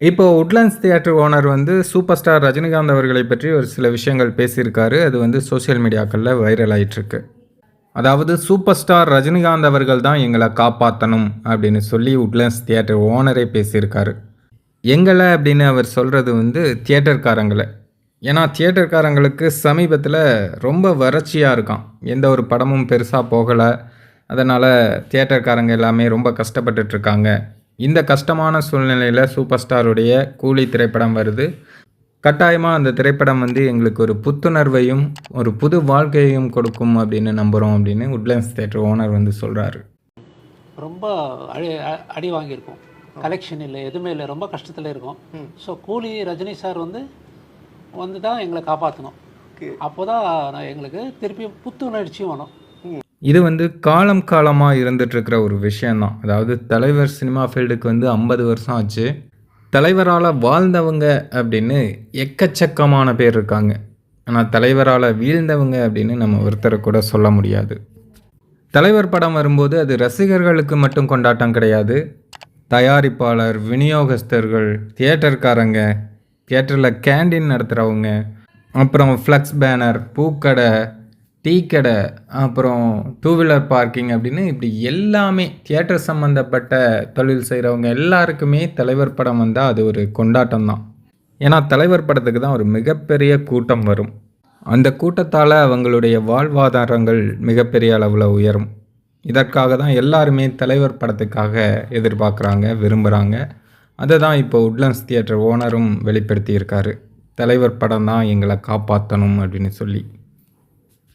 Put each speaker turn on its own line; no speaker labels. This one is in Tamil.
இப்போ உட்லாண்ட்ஸ் தியேட்டர் ஓனர் வந்து சூப்பர் ஸ்டார் ரஜினிகாந்த் அவர்களை பற்றி ஒரு சில விஷயங்கள் பேசியிருக்காரு. அது வந்து சோஷியல் மீடியாக்களில் வைரல் ஆயிட்டிருக்கு. அதாவது சூப்பர் ஸ்டார் ரஜினிகாந்த் அவர்கள் தான் எங்களை காப்பாற்றணும் அப்படின்னு சொல்லி உட்லாண்ட்ஸ் தியேட்டர் ஓனரே பேசியிருக்காரு. எங்களை அப்படின்னு அவர் சொல்கிறது வந்து தியேட்டர்காரங்களை. ஏன்னா தியேட்டர்காரங்களுக்கு சமீபத்தில் ரொம்ப வறட்சியாக இருக்கான் எந்த ஒரு படமும் பெருசாக போகலை. அதனால் தியேட்டர்காரங்க எல்லாமே ரொம்ப கஷ்டப்பட்டுட்ருக்காங்க இந்த கஷ்டமான சூழ்நிலையில் சூப்பர் ஸ்டாருடைய கூலி திரைப்படம் வருது. கட்டாயமாக அந்த திரைப்படம் வந்து எங்களுக்கு ஒரு புத்துணர்வையும் ஒரு புது வாழ்க்கையையும் கொடுக்கும் அப்படின்னு நம்புகிறோம் அப்படின்னு உட்லாண்ட்ஸ் தியேட்டர் ஓனர் வந்து சொல்கிறாரு
ரொம்ப அடி அடி வாங்கியிருக்கோம். கலெக்ஷன் இல்லை எதுவுமே இல்லை ரொம்ப கஷ்டத்தில் இருக்கோம். ஸோ கூலி ரஜினி சார் வந்து வந்து தான் எங்களை காப்பாற்றணும் அப்போ தான் எங்களுக்கு திருப்பி புத்துணர்ச்சியும் வரும்
இது வந்து காலம் காலமாக இருந்துகிட்ருக்கிற ஒரு விஷயந்தான். அதாவது தலைவர் சினிமா ஃபீல்டுக்கு வந்து ஐம்பது வருஷம் ஆச்சு. தலைவரால் வாழ்ந்தவங்க அப்படின்னு எக்கச்சக்கமான பேர் இருக்காங்க. ஆனால் தலைவரால் வீழ்ந்தவங்க அப்படின்னு நம்ம ஒருத்தரை கூட சொல்ல முடியாது. தலைவர் படம் வரும்போது அது ரசிகர்களுக்கு மட்டும் கொண்டாட்டம் கிடையாது. தயாரிப்பாளர் விநியோகஸ்தர்கள் தியேட்டர்காரங்க தியேட்டரில் கேண்டீன் நடத்துகிறவங்க அப்புறம் ஃப்ளக்ஸ் பேனர் பூக்கடை டீ கடை அப்புறம் டூ வீலர் பார்க்கிங் அப்படின்னு இப்படி எல்லாமே தியேட்டர் சம்மந்தப்பட்ட தொழில் செய்கிறவங்க எல்லாருக்குமே தலைவர் படம் வந்தால் அது ஒரு கொண்டாட்டம் தான் ஏன்னா தலைவர் படத்துக்கு தான் ஒரு மிகப்பெரிய கூட்டம் வரும். அந்த கூட்டத்தால் அவங்களுடைய வாழ்வாதாரங்கள் மிகப்பெரிய அளவில் உயரும். இதற்காக தான் எல்லாருமே தலைவர் படத்துக்காக எதிர்பார்க்குறாங்க விரும்புகிறாங்க அதை தான் இப்போ உட்லண்ட்ஸ் தியேட்டர் ஓனரும் வெளிப்படுத்தியிருக்காரு. தலைவர் படம் தான் எங்களை காப்பாற்றணும் அப்படின்னு சொல்லி.